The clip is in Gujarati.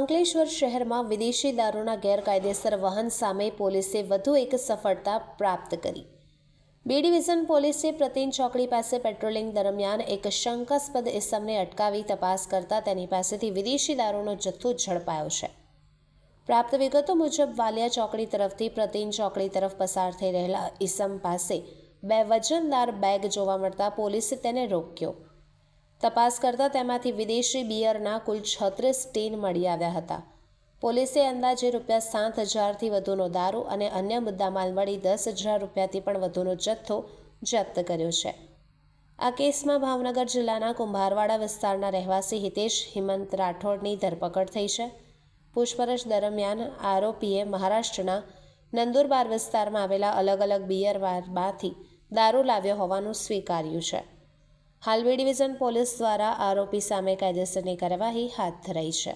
અંકલેશ્વર શહેરમાં વિદેશી દારૂના ગેરકાયદેસર વહન સામે પોલીસે વધુ એક સફળતા પ્રાપ્ત કરી. બી ડિવિઝન પોલીસે પ્રતિન ચોકડી પાસે પેટ્રોલિંગ દરમિયાન એક શંકાસ્પદ ઇસમને અટકાવી તપાસ કરતા તેની પાસેથી વિદેશી દારૂનો જથ્થો ઝડપાયો છે. પ્રાપ્ત વિગતો મુજબ, વાલિયા ચોકડી તરફથી પ્રતિન ચોકડી તરફ પસાર થઈ રહેલા ઇસમ પાસે બે વજનદાર બેગ જોવા મળતા પોલીસે તેને રોક્યો. તપાસ કરતાં તેમાંથી વિદેશી બિયરના કુલ છત્રીસ ટીન મળી આવ્યા હતા. પોલીસે અંદાજે રૂપિયા સાત હજારથી વધુનો દારૂ અને અન્ય મુદ્દામાલ મળી દસ હજાર રૂપિયાથી પણ વધુનો જથ્થો જપ્ત કર્યો છે. આ કેસમાં ભાવનગર જિલ્લાના કુંભારવાડા વિસ્તારના રહેવાસી હિતેશ હિમંત રાઠોડની ધરપકડ થઈ છે. પૂછપરછ દરમિયાન આરોપીએ મહારાષ્ટ્રના નંદુરબાર વિસ્તારમાં આવેલા અલગ અલગ બિયર બારમાંથી દારૂ લાવ્યો હોવાનું સ્વીકાર્યું છે. હાલ બી ડિવિઝન પોલીસ દ્વારા આરોપી સામે કાયદેસરની કાર્યવાહી હાથ ધરાઈ છે.